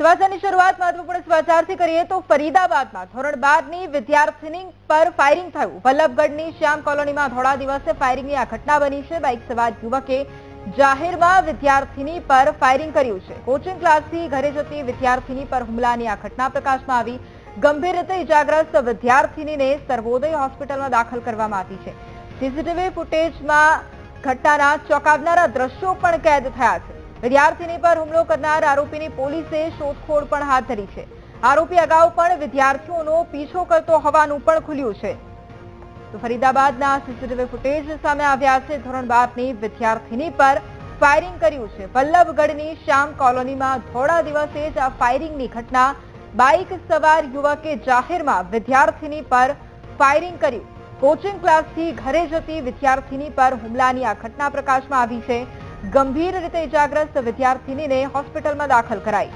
સમાચારની શરૂઆત મહત્વપૂર્ણ સમાચારથી કરીએ તો ફરીદાબાદમાં ધોરણ બારની વિદ્યાર્થીની પર ફાયરિંગ થયું. વલ્લભગઢની શ્યામ કોલોનીમાં થોડા દિવસે ફાયરિંગની આ ઘટના બની છે. બાઇક સવાર યુવકે જાહેરમાં વિદ્યાર્થીની પર ફાયરિંગ કર્યું છે. કોચિંગ ક્લાસથી ઘરે જતી વિદ્યાર્થીની પર હુમલાની આ ઘટના પ્રકાશમાં આવી. ગંભીર રીતે ઇજાગ્રસ્ત વિદ્યાર્થીનીને સર્વોદય હોસ્પિટલમાં દાખલ કરવામાં આવી છે. સીસીટીવી ફૂટેજમાં ઘટનાના ચોંકાવનારા દ્રશ્યો પણ કેદ થયા છે. વિદ્યાર્થીની પર હુમલો કરનાર આરોપીની પોલીસે શોધખોળ પણ હાથ ધરી છે. આરોપી અગાઉ પણ વિદ્યાર્થીઓનો પીછો કરતો હોવાનું પણ ખુલ્યું છે. તો ફરીદાબાદના સીસીટીવી ફૂટેજ સામે આવ્યા છે. ધોરણ બારની વિદ્યાર્થીની પર ફાયરિંગ કર્યું છે. વલ્લભગઢની શ્યામ કોલોનીમાં થોડા દિવસે જ આ ફાયરિંગની ઘટના બાઇક સવાર યુવકે જાહેરમાં વિદ્યાર્થીની પર ફાયરિંગ કર્યું. કોચિંગ ક્લાસથી ઘરે જતી વિદ્યાર્થીની પર હુમલાની આ ઘટના પ્રકાશમાં આવી છે. ગંભીર રીતે ઇજાગ્રસ્ત વિદ્યાર્થીનીને હોસ્પિટલમાં દાખલ કરાઈ.